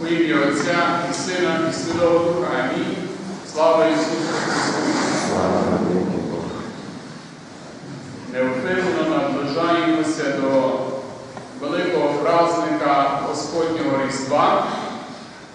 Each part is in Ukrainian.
У ім'я Отця і Сина, і Святого Духа. Амінь. Слава Ісусу Христу! Неухильно наближаємося до великого праздника Господнього Різдва.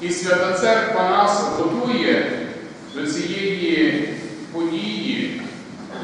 І Свята Церква нас готує до цієї події,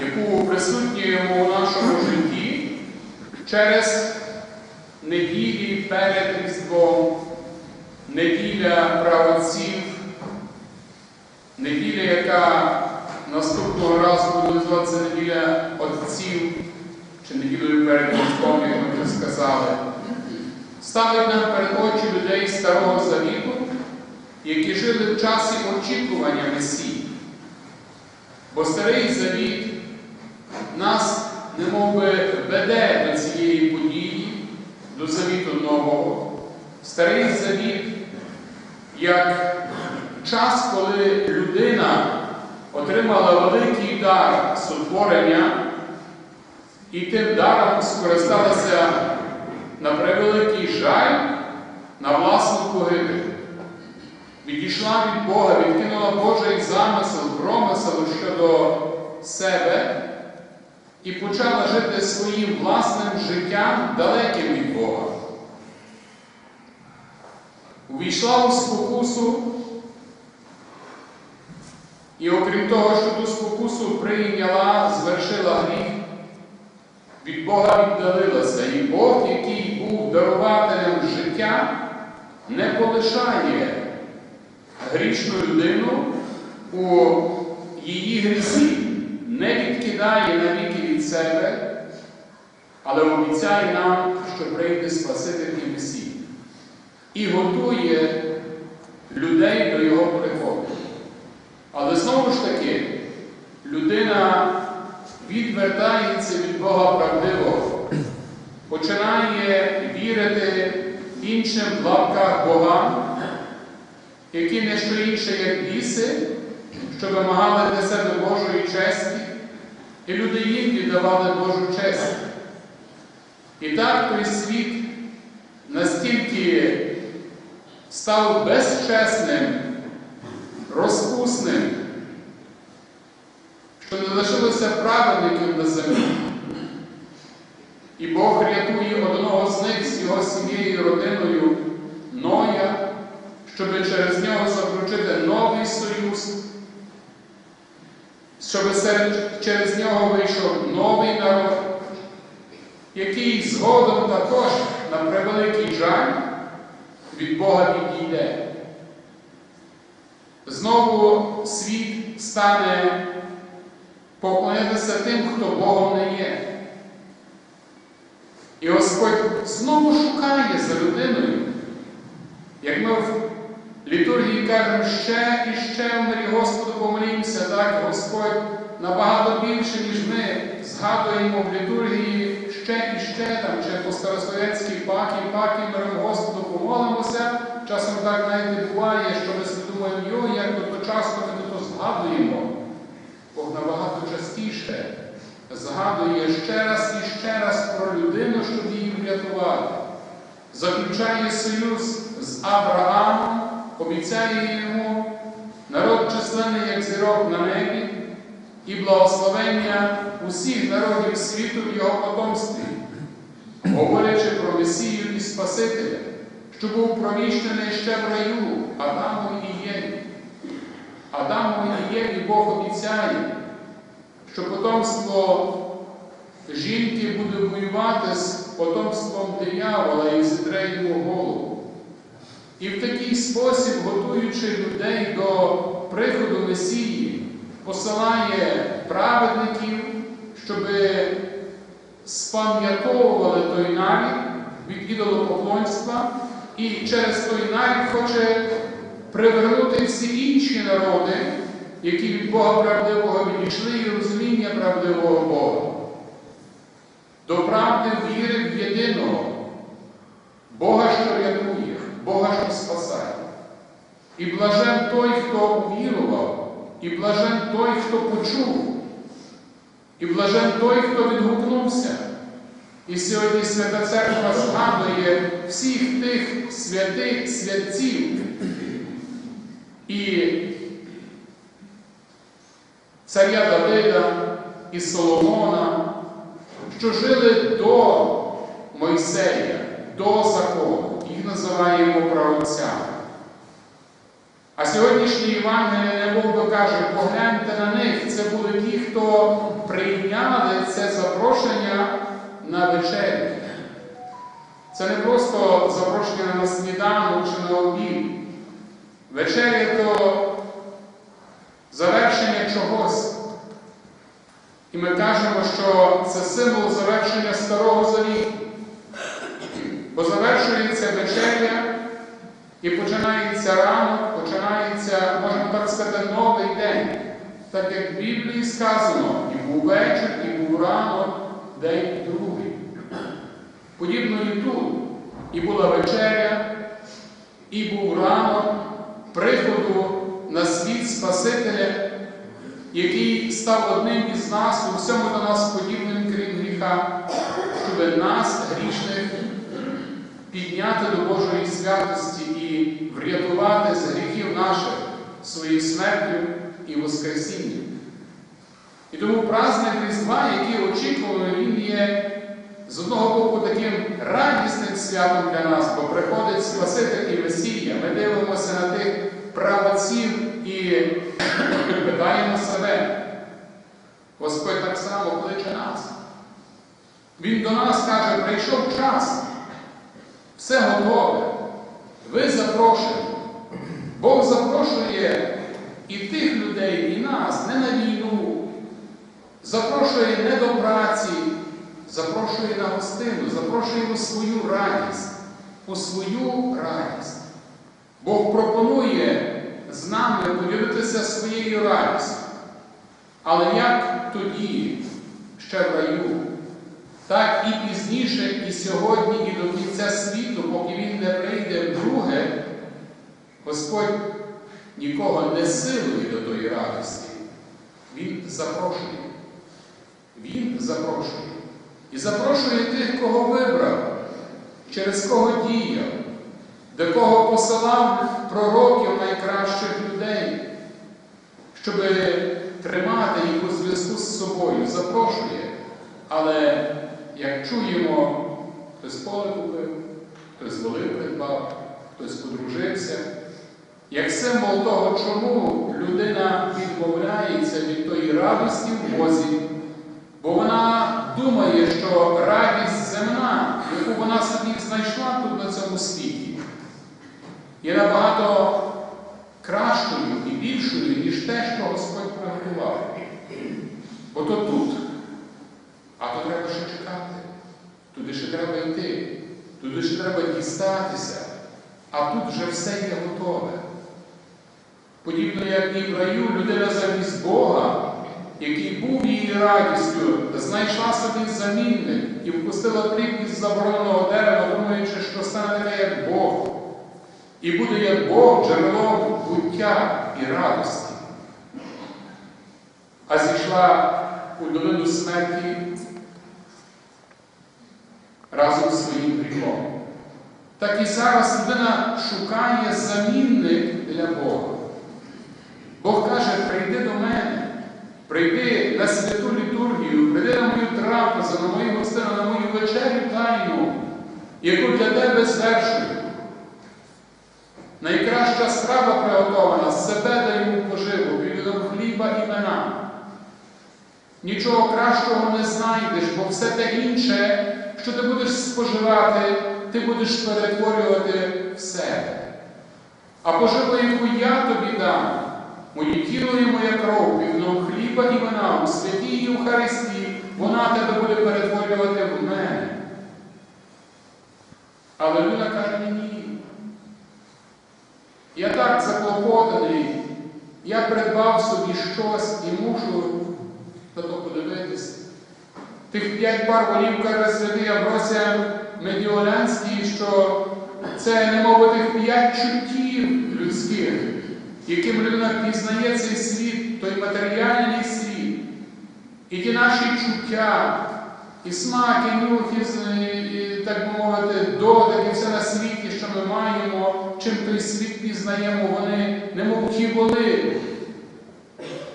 яку присутнюємо у нашому житті через неділі перед Різдвом, неділя правоців, неділя, яка наступного разу буде називатися неділя Отців, чи неділею перед Різдвом, як ми вже сказали, ставить нам перед очі людей Старого Завіту, які жили в часі очікування Месії. Бо Старий Завіт нас немовби веде до цієї події, до завіту нового. Старий Завіт як час, коли людина отримала великий дар сотворення і тим даром скористалася на превеликий жаль на власну погибель. Відійшла від Бога, відкинула Божий замисел, промисел щодо себе і почала жити своїм власним життям далеким від Бога. Увійшла у спокусу, і окрім того, що ту спокусу прийняла, звершила гріх, від Бога віддалилася. І Бог, який був дарувателем життя, не полишає грішну людину у її грісі, не відкидає навіки від себе, але обіцяє нам, що прийде Спаситель і Месій. І готує людей до Його приходу. Але знову ж таки, людина відвертається від Бога правдивого, починає вірити іншим в лапках богам, які не що інше, як біси, що вимагали для себе Божої честі, і люди їм віддавали Божу честь. І так той світ настільки став безчесним, розпусним, що не лишилося праведників на землі. І Бог рятує одного з них з його сім'єю родиною Ноя, щоб через нього заключити новий союз, щоб через нього вийшов новий народ, який згодом також на превеликий жаль від Бога відійде. Знову світ стане поклонятися тим, хто Богом не є. І Господь знову шукає за людиною. Як ми в літургії кажемо ще і ще в мирі Господу помолімося, так Господь набагато більше, ніж ми згадуємо в літургії ще і ще там, чи по старослов'янській пакі, пакі миром Господу помолимося. Часом так навіть не буває, що ми думаємо, йо, як то, то часто ми то згадуємо. Бог набагато частіше згадує ще раз і ще раз про людину, щоб її врятувати. Заключає союз з Авраамом, обіцяє йому народ численний, як зірок на небі, і благословення усіх народів світу в його потомстві, говорячи про Месію і Спасителя, що був проміщений ще в раю Адаму і Єві. Адаму і Єві Бог обіцяє, що потомство жінки буде воювати з потомством диявола і зітре голову. І в такий спосіб, готуючи людей до приходу Месії, посилає праведників, щоб спам'ятовували той навік від ідолопоклонства, і через той навік хоче привернути всі інші народи, які від Бога правдивого відійшли і розуміння правдивого Бога. До правди віри в єдиного, Бога, що рятує, Бога, що спасає. І блажен той, хто увірував, і блажен той, хто почув, і блажен той, хто відгукнувся. І сьогодні Свята Церква згадує всіх тих святих святців і царя Давида і Соломона, що жили до Мойсея, до закону, їх називаємо праотцями. А сьогоднішній Євангеліє не Бог каже, погляньте на них, це були ті, хто прийняли це запрошення на вечерю. Це не просто запрошення на сніданок чи на обід. Вечеря то завершення чогось. І ми кажемо, що це символ завершення Старого Завіту. Бо завершується вечеря і починається ранок, починається, можна так сказати, новий день. Так як в Біблії сказано, і був вечір, і був ранок, день другий. Подібно і тут. І була вечеря, і був ранок приходу на світ Спасителя, який став одним із нас, у всьому до нас подібним, крім гріха, щоб нас, грішних, підняти до Божої святості і врятувати з гріхів наших своєю смертю і Воскресінням. І тому праздник Різдва, який очікували, він є з одного боку таким радісним святом для нас, бо приходить Спаситель і Месія. Ми дивимося на тих правоців і питаємо себе. Господь так само кличе нас. Він до нас каже, прийшов час, все готове, ви запрошені. Бог запрошує і тих людей, і нас не на війну, запрошує не до праці, запрошує на гостину, запрошує у свою радість, у свою радість. Бог пропонує з нами поділитися своєю радістю. Але як тоді, ще в раю, так і пізніше, і сьогодні, і до кінця світу, поки Він не прийде вдруге, Господь нікого не силує до тої радості. Він запрошує. Він запрошує. І запрошує тих, кого вибрав, через кого діяв, до кого посилав пророків найкращих людей, щоб тримати їх у зв'язку з собою, запрошує. Але як чуємо, хтось поле купив, хтось волив придбав, хтось подружився. Як символ того, чому людина відмовляється від тої радості в Бозі, бо вона думає, що радість земна, яку вона собі знайшла тут на цьому світі, є набагато кращою і більшою, ніж те, що Господь приготував. Бо то тут, а то треба ще чекати, туди ще треба йти, туди ще треба дістатися, а тут вже все є готове. Подібно, як і в раю, людина замість Бога, який був її радістю, знайшла собі замінник і впустила плід із забороненого дерева, думаючи, що стане таке, як Бог. І буде як Бог джерелом буття і радості. А зійшла у долину смерті разом з своїм гріхом. Так і зараз людина шукає замінник для Бога. Бог каже, прийди до мене, прийди на святу літургію, прийди на мою трапезу, на мою гостину, на мою вечерю тайну, яку для тебе звершую. Найкраща страва приготована, себе даю поживу, відом хліба і вина. Нічого кращого не знайдеш, бо все те інше, що ти будеш споживати, ти будеш перетворювати в себе. А поживу, яку я тобі дам, моє тіло і моя кров, вівном хліба і вина у святій Євхаристії, вона тебе буде перетворювати в мене. Але людина каже ні. Я так заклопотаний, я придбав собі щось і мушу на то подивитися. Тих п'ять пар волів каже святий Авросія Медіолянський, що це немов тих п'ять чуттів людських, яким людина пізнає цей світ, той матеріальний світ. І ті наші чуття, і смак, і нюх, і, так би мовити, дотик, і все на світі, що ми маємо, чим той світ пізнаємо, вони, немов ті воли,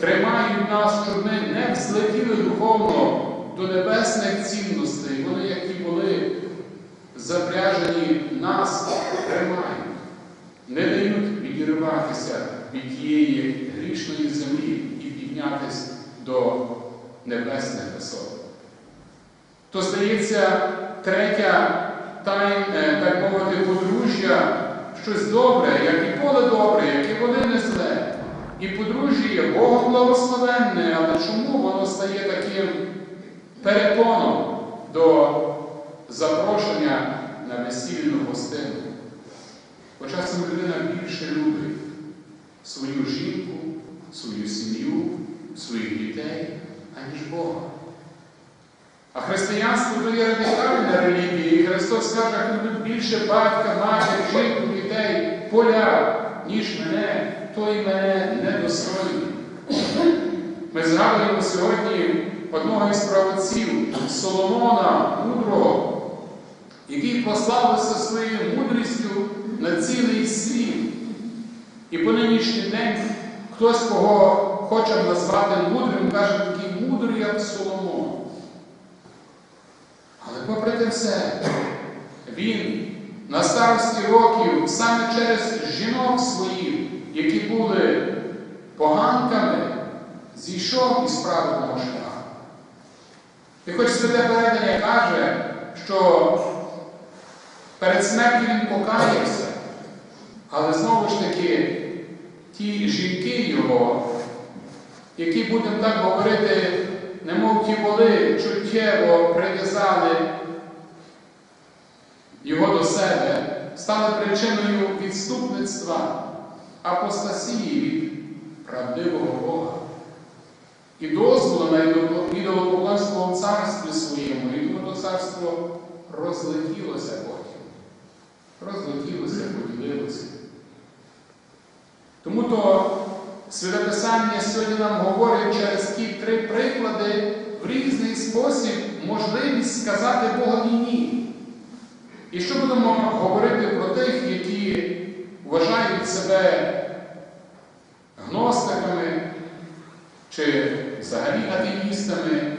тримають нас, щоб ми не взлетіли духовно до небесних цінностей. Вони, як ті воли, запряжені нас тримають, не дають відірватися від тієї грішної землі і піднятися до небесних висот. То здається, третя тайн, е, так мовити, подружжя, щось добре, як і поле добре, як і води не зле. І подружжя є Богом благословенне, але чому воно стає таким перепоном до запрошення на весільну гостину? Бо часом людина більше любить свою жінку, свою сім'ю, своїх дітей, аніж Бога. А християнство то є радикальна релігія, і Христос каже, любить більше батька, матір, жінку, дітей, поля, ніж мене, той мене недостойний. Ми згадуємо сьогодні одного із правоців Соломона Мудрого, який прославився своєю мудрістю на цілий світ. І по нинішній день хтось, кого хоче назвати мудрим, каже, такий мудрий, як Соломон. Але попри те все, він на старості років саме через жінок своїх, які були поганками, зійшов із праведного шляху. І хоч святе передання каже, що перед смертю він покаявся, але знову ж таки ті жінки його, які, будемо так говорити, немов ті воли чуттєво прив'язали його до себе, стали причиною відступництва апостасії від правдивого Бога. І дозволу на ідолопоклонство в царстві своєму, і то царство розлетілося потім. Розлетілося, поділилося. Тому то Святописання сьогодні нам говорить через ті три приклади в різний спосіб можливість сказати Богові ні. І що будемо говорити про тих, які вважають себе гностиками чи взагалі атеїстами,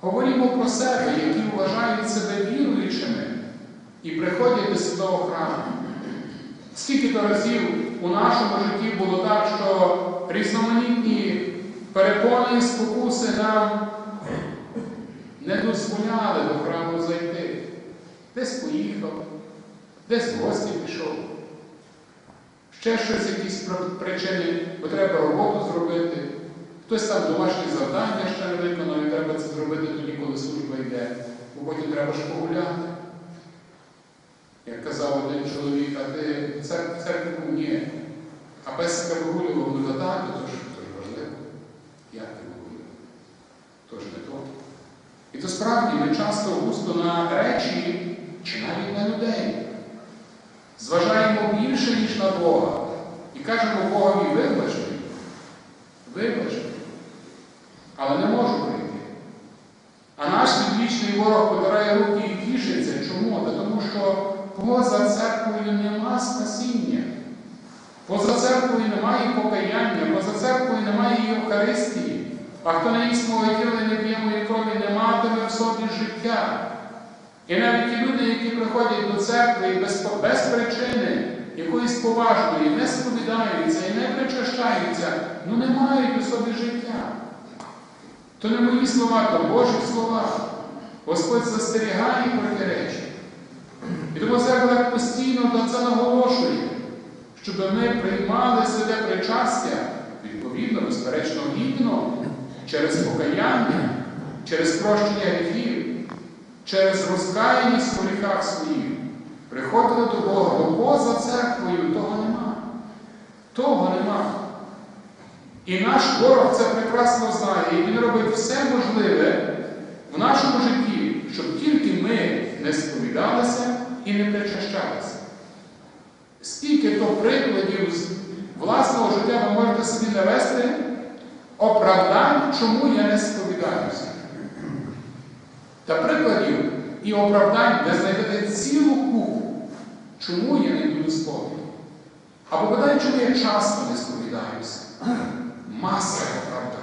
говоримо про себе, які вважають себе віруючими і приходять до святого храму. Скільки то разів у нашому житті було так, що різноманітні перепони і спокуси нам не дозволяли до храму зайти. Десь поїхав, десь в гості пішов. Ще щось, якісь причини, бо треба роботу зробити. Хтось там домашні завдання ще не виконав, і треба це зробити тоді, коли служба йде, бо потім треба ж погуляти. Як казав один чоловік, а ти церкві був ні. А песика вигулював ну так, то ж, важливо. Як ти вигулював? То ж не то. І то справді ми часто густо на речі чи навіть на людей. Зважаємо більше, ніж на Бога. І кажемо Богові, вибач мені. Але не можу прийти. А наш відвічний ворог потирає руки і тішиться. Чому? Та тому що поза церквою нема спасіння. Поза церквою немає покаяння, поза церквою немає Євхаристії. А хто не їсть мого тіла не п'є моєї крові, не матиме в собі життя. І навіть ті люди, які приходять до церкви і без, без причини якоїсь поважної, не сповідаються і не причащаються, ну не мають у собі життя. То не мої слова, то Божі слова. Господь застерігає про ті речі. І тому церква постійно на це наголошує, щоб ми приймали себе причастя, відповідно, безперечно, гідно, через покаяння, через прощення гріхів, через розкаяність в гріхах своїх. Приходили до Бога, бо поза церквою того нема. Того нема. І наш ворог це прекрасно знає, і він робить все можливе в нашому житті, щоб тільки ми не сповідалися і не причащалися. Скільки то прикладів з власного життя ви можете собі навести оправдань, чому я не сповідаюся. Та прикладів і оправдань ви знайдете цілу купу, чому я не йду до сповіді. Або бодай, чому я часто не сповідаюся. Маса оправдань.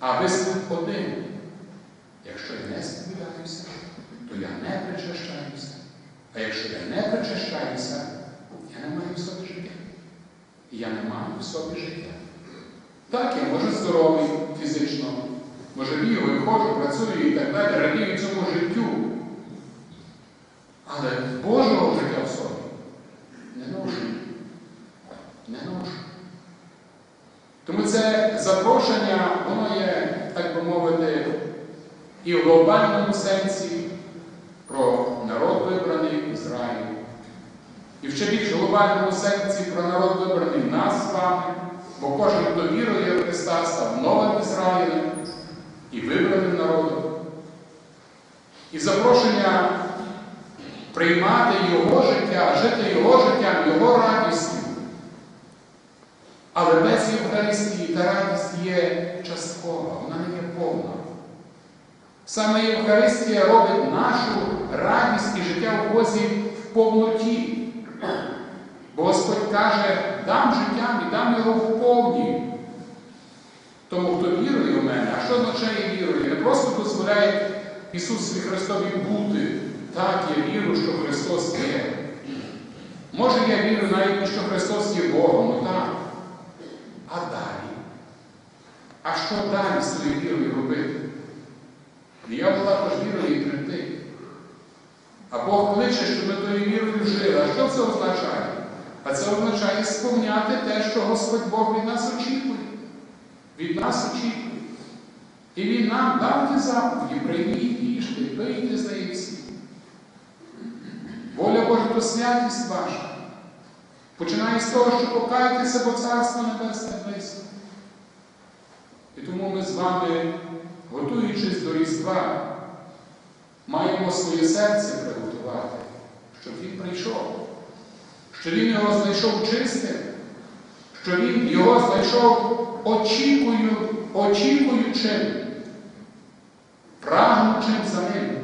А вислід один. Якщо я не сповідаюся, то я не причащаюся. А якщо я не причащаюся, я не маю в собі життя. І я не маю в собі життя. Так, я може здоровий фізично, може бігаю, ходжу, працюю і так далі, радію цьому життю. Але Божого життя в собі не ношу. Не ношу. Тому це запрошення, воно є, так би мовити, і в глобальному сенсі про народ вибраний Ізраїль. І в ще більш глобальному сенсі про народ вибраний нас з вами, бо кожен, хто вірує в Христа, став новим Ізраїлем і вибраним народом. І запрошення приймати Його життя, жити Його життям, Його радістю. Але без Євхаристії та радість є часткова, вона не є повна. Саме Євхаристія робить нашу радість і життя в Бозі в повноті. Господь каже, дам життям і дам його в повні. Тому, хто вірує в мене, а що означає вірує? Не просто дозволяє Ісусові Христові бути. Так, я вірю, що Христос є. Може, я вірю навіть, що Христос є Богом, ну так. А далі? А що далі тою вірою робити? Диявол також вірою і прийти. А Бог кличе, щоб ми тою вірою жили. А що це означає? А це означає сповняти те, що Господь Бог від нас очікує. Від нас очікує. І Він нам дав ті заповіді, прийміть, їжте, пийте, здається. Воля Божа то святість ваша. Починає з того, що покайтеся, бо Царство Небесне близько. І тому ми з вами, готуючись до Різдва, маємо своє серце приготувати, щоб він прийшов, що він його знайшов чистим, що він його знайшов очікую, очікуючим, прагнучим за ним.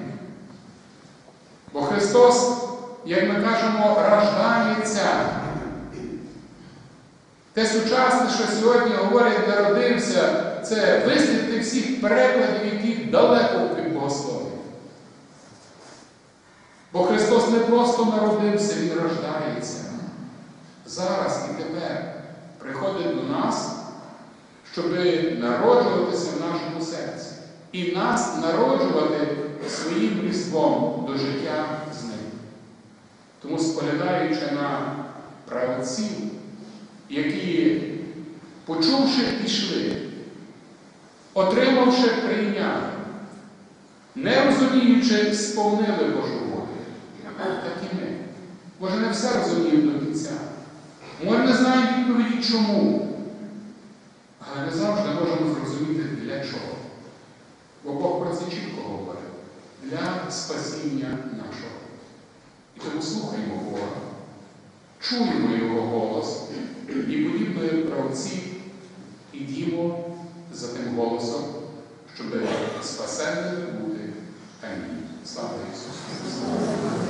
Бо Христос, як ми кажемо, рождається. Те сучасне, що сьогодні говорять, народився, це вислідки всіх перекладів, які далеко від богослов'я. Бо Христос не просто народився, Він рождається. Зараз і тепер приходить до нас, щоб народжуватися в нашому серці. І нас народжувати своїм різдвом до життя з ним. Тому споглядаючи на правоців, які, почувши, пішли, отримавши прийняли, не розуміючи, сповнили Божу тепер так і ми. Може, не все розуміємо до кінця. Може, не знаємо відповіді чому. Але ми завжди можемо зрозуміти для чого. Бо Бог про це чітко говорить для спасіння нашого. І тому слухаємо Бога, чуємо Його голос і подібно як правоці ідімо за тим голосом, щоб спасенними бути. Амінь. Слава Ісусу!